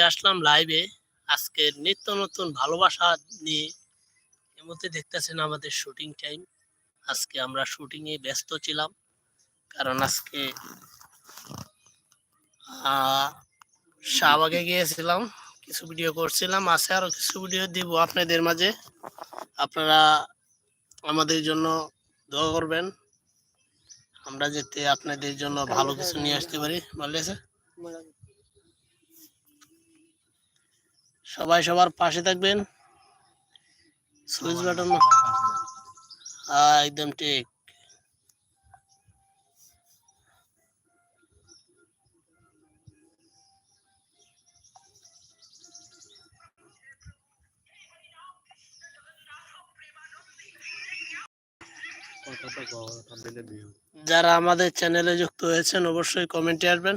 চলে আসলাম লাইভে আজকে নিত্য নতুন ভালোবাসা নিয়ে এর মধ্যে দেখতেছেন আমাদের শুটিং টাইম আজকে আমরা শুটিং এ ব্যস্ত ছিলাম, কারণ আজকে শাহবাগে গিয়েছিলাম, কিছু ভিডিও করছিলাম। আছে আরও কিছু ভিডিও দিব আপনাদের মাঝে। আপনারা আমাদের জন্য দোয়া করবেন। আমরা যাতে আপনাদের জন্য ভালো কিছু নিয়ে আসতে পারি। ভালো আছে? সবাই সবার পাশে থাকবেন। সুইচ বাটন হ্যাঁ একদম ঠিক। যারা আমাদের চ্যানেলে যুক্ত হয়েছেন অবশ্যই কমেন্টে আসবেন।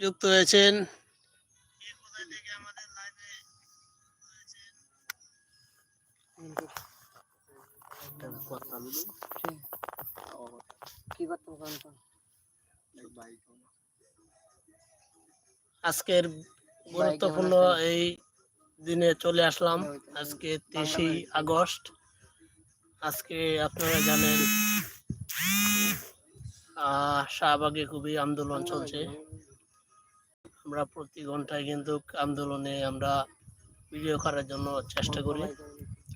যুক্ত হয়েছেন। আজকের গুরুত্বপূর্ণ এই দিনে চলে আসলাম। আজকে তেইশে আগস্ট। আজকে আপনারা জানেন আহ, শাহবাগে খুবই আন্দোলন চলছে। আমরা প্রতি ঘন্টায় কিন্তু আন্দোলনে আমরা ভিডিও করার জন্য চেষ্টা করি।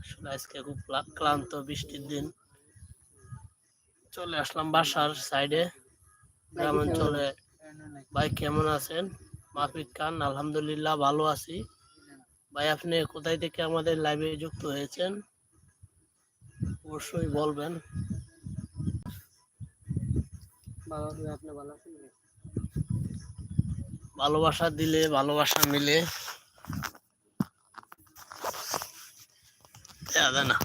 আসলে আজকে খুব ক্লান্ত বৃষ্টির দিন। চলে আসলাম বাসার সাইডে গ্রামাঞ্চলে ভাই কেমন আছেন? মাফিক খান আলহামদুলিল্লাহ ভালো আছি। ভাই আপনি কোথায় থেকে আমাদের লাইভে যুক্ত হয়েছেন? অবশ্যই বলবেন। ভালোবাসা দিলে ভালোবাসা মিলে। দেয়া না।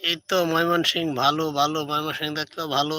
এই তো ময়মনসিং ভালো ভালো ময়মনসিং দেখলেও ভালো।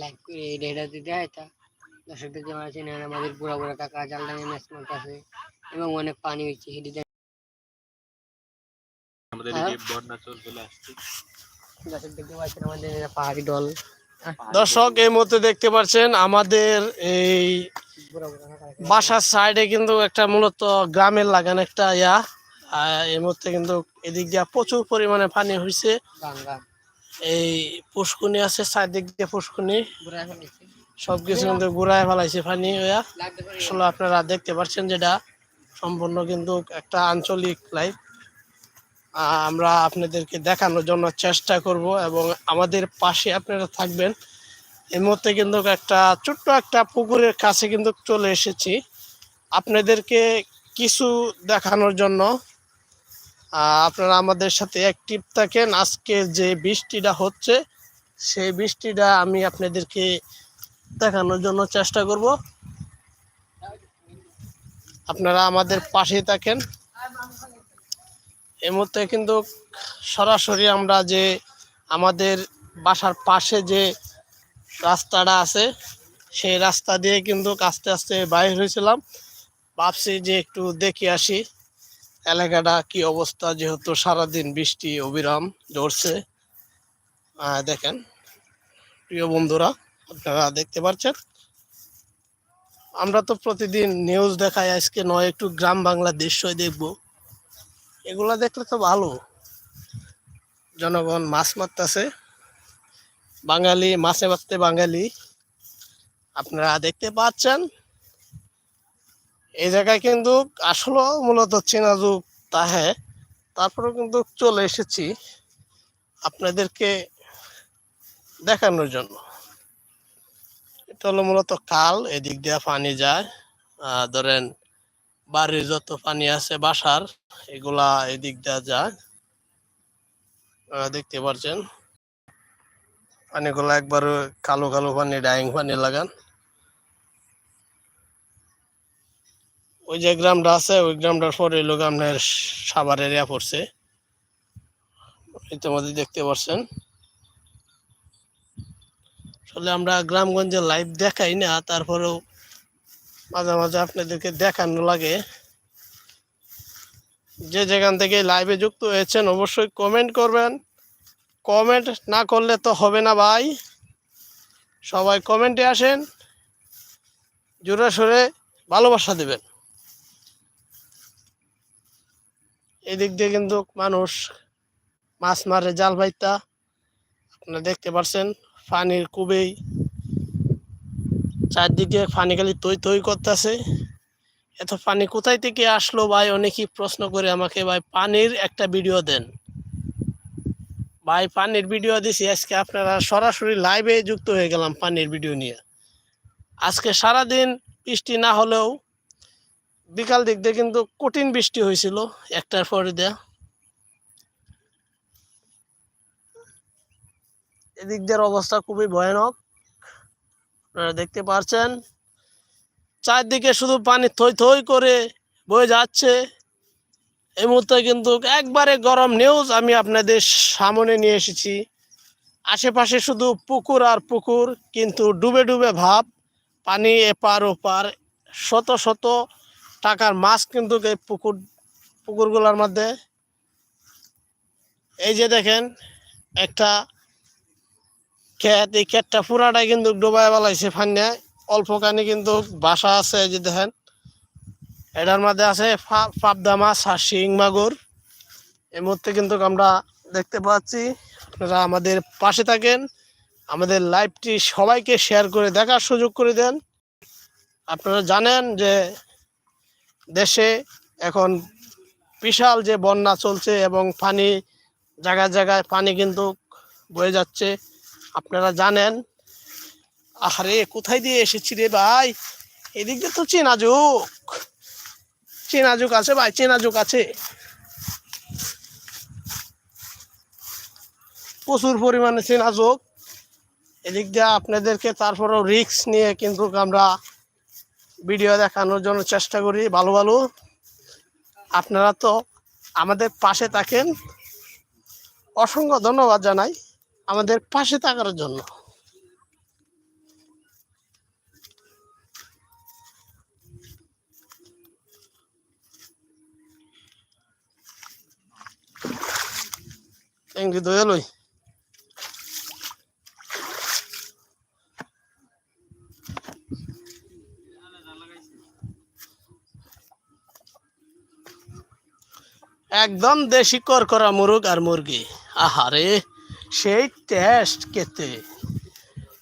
লাইক করে এটা দিতে হয় তা। দর্শকদের যেমন আছে আমাদের জাল ম্যাচ মারতেছে এবং অনেক পানি হচ্ছে সেটি আমাদের হ্যাঁ? দেখতে পাচ্ছেন আমাদের পাহাড়ি দল। দর্শক এই মুহূর্তে দেখতে পাচ্ছেন আমাদের এই বুড়া বুড়া কাকা বাসার সাইডে কিন্তু একটা মূলত গ্রামের লাগান একটা ইয়া। এই মুহূর্তে কিন্তু এদিক দিয়ে প্রচুর পরিমাণে পানি হয়েছে এই পুষ্কুনি আছে চারদিক দিয়ে পুষ্কুনি। সবকিছু কিন্তু ঘুরায় ফেলাইছে পানি হইয়া। আসলে আপনারা দেখতে পাচ্ছেন যেটা সম্পূর্ণ কিন্তু একটা আঞ্চলিক লাইভ আমরা আপনাদেরকে দেখানোর জন্য চেষ্টা করব এবং আমাদের পাশে আপনারা থাকবেন। এই মুহূর্তে কিন্তু একটা ছোট্ট একটা পুকুরের কাছে কিন্তু চলে এসেছি। আপনাদেরকে কিছু দেখানোর জন্য আপনারা আমাদের সাথে অ্যাক্টিভ থাকেন। আজকে যে বৃষ্টিটা হচ্ছে, সেই বৃষ্টিটা আমি আপনাদেরকে দেখানোর জন্য চেষ্টা করব। আপনারা আমাদের পাশে থাকেন। এই মুহূর্তে কিন্তু সরাসরি আমরা যে আমাদের বাসার পাশে যে রাস্তাটা আছে, সেই রাস্তা দিয়ে কিন্তু আস্তে আস্তে বাইর হয়েছিলাম। ভাবছি যে একটু দেখে আসি। এলাকাটা কি অবস্থা যেহেতু সারাদিন বৃষ্টি, অবিরাম ঝরছে। দেখেন, প্রিয় বন্ধুরা, আপনারা দেখতে পাচ্ছেন। আমরা তো প্রতিদিন নিউজ দেখাই, আজকে নয়, একটু গ্রাম বাংলা দৃশ্যই দেখব। এগুলা দেখলে তো ভালো। জনগণ মাছ মারতেছে। বাঙালি, মাছে মারতে বাঙালি। আপনারা দেখতে পাচ্ছেন। এই জায়গায় কিন্তু আসলে মূলত চেনা যুগ তাহে। তারপরেও কিন্তু চলে এসেছি আপনাদেরকে দেখানোর জন্য। এটা হলো মূলত কাল এদিক দিয়ে পানি যায়। ধরেন বাড়ির যত পানি আছে বাসার, এগুলা এদিক দিয়ে যায়। দেখতে পারছেন? পানিগুলো একবার কালো কালো পানি, ডাইং পানি লাগান। ওই যে গ্রামটা আছে, ওই গ্রামটার পরে লোক আপনার সাভার এরিয়া পড়ছে। ইতিমধ্যে দেখতে পাচ্ছেন আসলে আমরা গ্রামগঞ্জে লাইভ দেখাই না, তারপরেও মাঝে মাঝে আপনাদেরকে দেখানো লাগে। যে যেখান থেকে লাইভে যুক্ত হয়েছেন, অবশ্যই কমেন্ট করবেন। কমেন্ট না করলে তো হবে না ভাই। সবাই কমেন্টে আসেন। জোরে সোরে ভালোবাসা দেবেন। এদিক দিয়ে কিন্তু মানুষ মাছ মারে, জাল বাইতা আপনারা দেখতে পাচ্ছেন পানির খুবই চারদিকে পানি খালি তৈ তৈ করতেছে। এত পানি কোথায় থেকে আসলো ভাই? অনেকেই প্রশ্ন করে আমাকে, ভাই, পানির একটা ভিডিও দেন। ভাই, পানির ভিডিও দিছি, আজকে আপনারা সরাসরি লাইভে যুক্ত হয়ে গেলাম পানির ভিডিও নিয়ে। আজকে সারাদিন বৃষ্টি না হলেও বিকাল দিক দিয়ে কিন্তু কঠিন বৃষ্টি হয়েছিল একটার পরে দেয়া। এদিক দিয়ে অবস্থা খুবই ভয়ানক। আপনারা দেখতে পারছেন, চারদিকে শুধু পানি থই থই করে বয়ে যাচ্ছে। এই মুহূর্তে কিন্তু একবারে গরম নিউজ আমি আপনাদের সামনে নিয়ে এসেছি। আশেপাশে শুধু পুকুর আর পুকুর, কিন্তু ডুবে ডুবে ভাব, পানি এপার ওপার, শত শত টাকার মাছ কিন্তু এই পুকুর, পুকুরগুলোর মধ্যে। এই যে দেখেন, একটা ক্ষেত, এই ক্ষেতটা পুরাটাই কিন্তু ডুবাই বেলাইছে ফান্যায় অল্প কানি কিন্তু বাসা আছে, এই যে দেখেন। এটার মধ্যে আছে পাবদা মাছ আর শিং মাগুর। এই মুহূর্তে কিন্তু আমরা দেখতে পাচ্ছি, আপনারা আমাদের পাশে থাকেন। আমাদের লাইভটি সবাইকে শেয়ার করে দেখার সুযোগ করে দেন। আপনারা জানেন যে দেশে এখন বিশাল যে বন্যা চলছে এবং পানি জায়গায় জায়গায় পানি কিন্তু বয়ে যাচ্ছে। আপনারা জানেন? আরে কোথায় দিয়ে এসেছি রে ভাই? এদিক দিয়ে তো চেনা যুগ চেনা যুগ আছে ভাই চেনা যুগ আছে। প্রচুর পরিমাণে চেনা যুগ এদিক দিয়ে আপনাদেরকে তারপরেও রিক্স নিয়ে কিন্তু আমরা ভিডিও দেখানোর জন্য চেষ্টা করি, ভালো ভালো। আপনারা তো আমাদের পাশে থাকেন। অসংখ্য ধন্যবাদ জানাই আমাদের পাশে থাকার জন্য। এঙ্গি দয়ালই একদম দেশি করকরা মুরগ আর মুরগি। আহারে, সেই টেস্ট কেতে।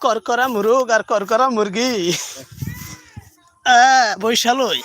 করকরা মুরগ আর করকরা মুরগি। বৈশালই।